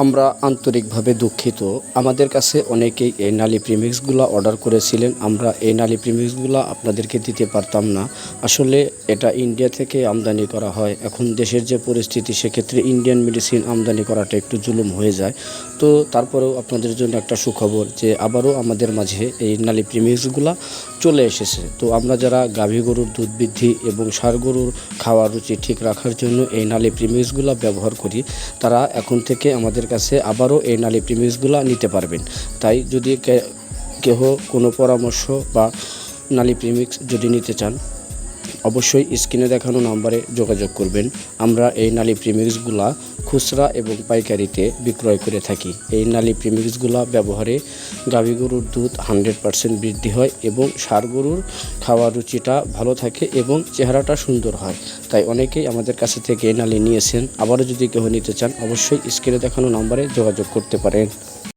আমরা আন্তরিকভাবে দুঃখিত। আমাদের কাছে অনেকেই এই নালি প্রিমিক্সগুলো অর্ডার করেছিলেন। আমরা এই নালি প্রিমিক্সগুলো আপনাদেরকে দিতে পারতাম না। আসলে এটা ইন্ডিয়া থেকে আমদানি করা হয়। এখন দেশের যে পরিস্থিতি, সেক্ষেত্রে ইন্ডিয়ান মেডিসিন আমদানি করাটা একটু জুলুম হয়ে যায়। তো তারপরেও আপনাদের জন্য একটা সুখবর যে, আবারও আমাদের মাঝে এই নালি প্রিমিক্সগুলো চলে এসেছে। তো আমরা যারা গাভী গরুর দুধ বৃদ্ধি এবং সার গরুর খাওয়ার রুচি ঠিক রাখার জন্য এই নালি প্রিমিক্সগুলো ব্যবহার করি, তারা এখন থেকে আমাদের কাছে আবারও এই নালি প্রিমিক্সগুলো নিতে পারবেন। তাই যদি কেহ কোনো পরামর্শ বা নালি প্রিমিক্স যদি নিতে চান অবশ্যই স্ক্রিনে দেখানো নাম্বারে যোগাযোগ করবেন। আমরা এই নালি প্রিমিক্সগুলা খুচরা এবং পাইকারিতে বিক্রয় করে থাকি। এই নালি প্রিমিক্সগুলা ব্যবহারে গাভী গরুর দুধ হান্ড্রেড পারসেন্ট বৃদ্ধি হয় এবং ষাঁড় গরুর খাওয়ার রুচিটা ভালো থাকে এবং চেহারাটা সুন্দর হয়। তাই অনেকেই আমাদের কাছে থেকে এই নালি নিয়েছেন। আবারও যদি কেউ নিতে চান, অবশ্যই স্ক্রিনে দেখানো নাম্বারে যোগাযোগ করতে পারেন।